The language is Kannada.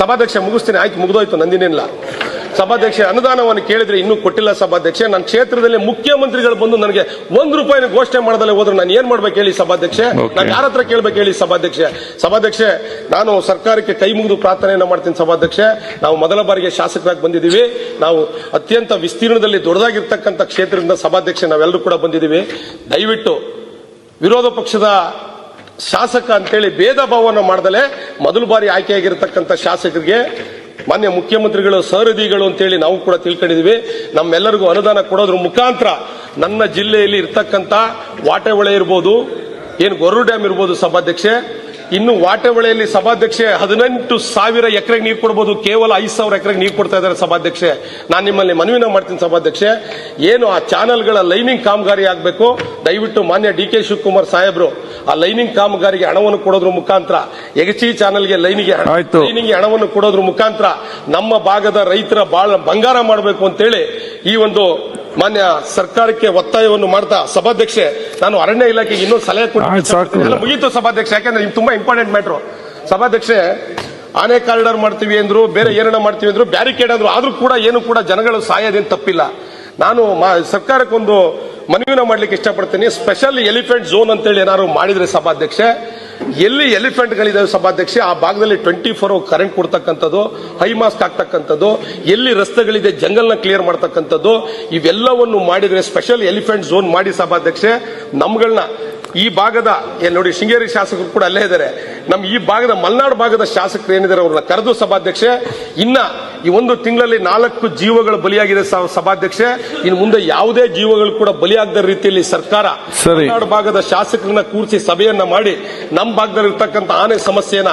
ಸಭಾಧ್ಯಕ್ಷ ಮುಗಿಸ್ತೀನಿ. ಆಯ್ತು ಮುಗಿದೋಯ್ತು ನಂದಿನಿಲ್ಲ. ಸಭಾಧ್ಯಕ್ಷ ಅನುದಾನವನ್ನು ಕೇಳಿದ್ರೆ ಇನ್ನೂ ಕೊಟ್ಟಿಲ್ಲ ಸಭಾಧ್ಯಕ್ಷ. ನನ್ನ ಕ್ಷೇತ್ರದಲ್ಲಿ ಮುಖ್ಯಮಂತ್ರಿಗಳು ಬಂದು ನನಗೆ ಒಂದು ರೂಪಾಯಿನ ಘೋಷಣೆ ಮಾಡದಲ್ಲೇ ಹೋದ್ರೆ ನಾನು ಏನ್ ಮಾಡ್ಬೇಕು ಹೇಳಿ ಸಭಾಧ್ಯಕ್ಷ? ನಾನು ಯಾರ ಹತ್ರ ಕೇಳ್ಬೇಕು ಹೇಳಿ ಸಭಾಧ್ಯಕ್ಷ? ಸಭಾಧ್ಯಕ್ಷ ನಾನು ಸರ್ಕಾರಕ್ಕೆ ಕೈ ಮುಗಿದು ಪ್ರಾರ್ಥನೆಯನ್ನ ಮಾಡ್ತೀನಿ ಸಭಾಧ್ಯಕ್ಷ. ನಾವು ಮೊದಲ ಬಾರಿಗೆ ಶಾಸಕರಾಗಿ ಬಂದಿದ್ದೀವಿ. ನಾವು ಅತ್ಯಂತ ವಿಸ್ತೀರ್ಣದಲ್ಲಿ ದೊಡ್ಡದಾಗಿರ್ತಕ್ಕಂಥ ಕ್ಷೇತ್ರದಿಂದ ಸಭಾಧ್ಯಕ್ಷ ನಾವೆಲ್ಲರೂ ಕೂಡ ಬಂದಿದ್ದೀವಿ. ದಯವಿಟ್ಟು ವಿರೋಧ ಪಕ್ಷದ ಶಾಸಕ ಅಂತೇಳಿ ಭೇದ ಭಾವವನ್ನು ಮಾಡದಲೆ ಮೊದಲ ಬಾರಿ ಆಯ್ಕೆಯಾಗಿರತಕ್ಕಂಥ ಶಾಸಕರಿಗೆ, ಮಾನ್ಯ ಮುಖ್ಯಮಂತ್ರಿಗಳು, ಸಹೃದಿಗಳು ಅಂತೇಳಿ ನಾವು ಕೂಡ ತಿಳ್ಕೊಂಡಿದೀವಿ ನಮ್ಮೆಲ್ಲರಿಗೂ ಅನುದಾನ ಕೊಡೋದ್ರ ಮುಖಾಂತರ ನನ್ನ ಜಿಲ್ಲೆಯಲ್ಲಿ ಇರ್ತಕ್ಕಂಥ ವಾಟೆಹೊಳೆ ಇರ್ಬೋದು, ಏನು ಗೊರ್ರು ಡ್ಯಾಮ್ ಇರ್ಬೋದು ಸಭಾಧ್ಯಕ್ಷೆ, ಇನ್ನು ವಾಟೆಹೊಳೆಯಲ್ಲಿ ಸಭಾಧ್ಯಕ್ಷೆ ಹದಿನೆಂಟು ಸಾವಿರ ಎಕರೆಗೆ ನೀರು ಕೊಡ್ಬೋದು, ಕೇವಲ ಐದು ಸಾವಿರ ಎಕರೆಗೆ ನೀರು ಕೊಡ್ತಾ ಇದ್ದಾರೆ ಸಭಾಧ್ಯಕ್ಷೆ. ನಾನು ನಿಮ್ಮಲ್ಲಿ ಮನವಿನ ಮಾಡ್ತೀನಿ ಸಭಾಧ್ಯಕ್ಷೆ. ಏನು ಆ ಚಾನೆಲ್ಗಳ ಲೈನಿಂಗ್ ಕಾಮಗಾರಿ ಆಗಬೇಕು, ದಯವಿಟ್ಟು ಮಾನ್ಯ ಡಿ ಕೆ ಶಿವಕುಮಾರ್ ಸಾಹೇಬ್ರು ಆ ಲೈನಿಂಗ್ ಕಾಮಗಾರಿಗೆ ಹಣವನ್ನು ಕೊಡೋದ್ರ ಮುಖಾಂತರ ಎಗಚಿ ಚಾನಲ್ಗೆ ಲೈನಿಗೆ. ಲೈನಿಂಗ್ ಹಣವನ್ನು ಕೊಡೋದ್ರ ಮುಖಾಂತರ ನಮ್ಮ ಭಾಗದ ರೈತರ ಬಾಳ ಬಂಗಾರ ಮಾಡಬೇಕು ಅಂತೇಳಿ ಈ ಒಂದು ಮಾನ್ಯ ಸರ್ಕಾರಕ್ಕೆ ಒತ್ತಾಯವನ್ನು ಮಾಡ್ತಾ ಸಭಾಧ್ಯಕ್ಷೆ ನಾನು ಅರಣ್ಯ ಇಲಾಖೆಗೆ ಇನ್ನೂ ಸಲಹೆ. ಕೊಟ್ಟು ಮುಗೀತು ಸಭಾಧ್ಯಕ್ಷ ಯಾಕಂದ್ರೆ ಇದು ತುಂಬಾ ಇಂಪಾರ್ಟೆಂಟ್ ಮ್ಯಾಟ್ರು ಸಭಾಧ್ಯಕ್ಷೆ ಆನೆ ಕಾರಿಡಾರ್ ಮಾಡ್ತೀವಿ ಅಂದ್ರು ಬೇರೆ ಏನನ್ನ ಮಾಡ್ತೀವಿ ಅಂದ್ರು ಬ್ಯಾರಿಕೇಡ್ ಅಂದ್ರು ಆದ್ರೂ ಕೂಡ ಏನು ಕೂಡ ಜನಗಳು ಸಾಯೋದೇನು ತಪ್ಪಿಲ್ಲ ನಾನು ಸರ್ಕಾರಕ್ಕೊಂದು ಮನವಿನ ಮಾಡ್ಲಿಕ್ಕೆ ಇಷ್ಟಪಡ್ತೀನಿ. ಸ್ಪೆಷಲ್ ಎಲಿಫೆಂಟ್ ಝೋನ್ ಅಂತೇಳಿ ಏನಾದ್ರು ಮಾಡಿದ್ರೆ ಸಭಾಧ್ಯಕ್ಷೆ. ಎಲ್ಲಿ ಎಲಿಫೆಂಟ್ಗಳಿದಾವೆ ಸಭಾಧ್ಯಕ್ಷೆ? ಆ ಭಾಗದಲ್ಲಿ ಟ್ವೆಂಟಿ ಫೋರ್ ಕರೆಂಟ್ ಕೊಡ್ತಕ್ಕಂಥದ್ದು ಹೈ ಮಾಸ್ಕ್ ಆಗ್ತಕ್ಕಂಥದ್ದು ಎಲ್ಲಿ ರಸ್ತೆಗಳಿದೆ ಜಂಗಲ್ನ ಕ್ಲಿಯರ್ ಮಾಡ್ತಕ್ಕಂಥದ್ದು, ಇವೆಲ್ಲವನ್ನು ಮಾಡಿದ್ರೆ ಸ್ಪೆಷಲ್ ಎಲಿಫೆಂಟ್ ಝೋನ್ ಮಾಡಿ ಸಭಾಧ್ಯಕ್ಷೆ. ನಮ್ಗಳನ್ನ ಈ ಭಾಗದ ಏನ್ ನೋಡಿ ಶೃಂಗೇರಿ ಶಾಸಕರು ಕೂಡ ಅಲ್ಲೇ ಇದ್ದಾರೆ. ನಮ್ಮ ಈ ಭಾಗದ ಮಲೆನಾಡು ಭಾಗದ ಶಾಸಕರು ಏನಿದ್ದಾರೆ ಅವ್ರನ್ನ ಕರೆದು ಸಭಾಧ್ಯಕ್ಷೆ ಇನ್ನ ಈ ಒಂದು ತಿಂಗಳಲ್ಲಿ ನಾಲ್ಕು ಜೀವಗಳು ಬಲಿಯಾಗಿದೆ ಸಭಾಧ್ಯಕ್ಷೆ. ಇನ್ನು ಮುಂದೆ ಯಾವುದೇ ಜೀವಗಳು ಕೂಡ ಬಲಿಯಾಗದ ರೀತಿಯಲ್ಲಿ ಸರ್ಕಾರ ಮಲ್ನಾಡು ಮಲೆನಾಡು ಭಾಗದ ಶಾಸಕರನ್ನ ಕೂರಿಸಿ ಸಭೆಯನ್ನ ಮಾಡಿ ನಮ್ಮ ಭಾಗದಲ್ಲಿ ಇರ್ತಕ್ಕಂಥ ಆನೆ ಸಮಸ್ಯೆನ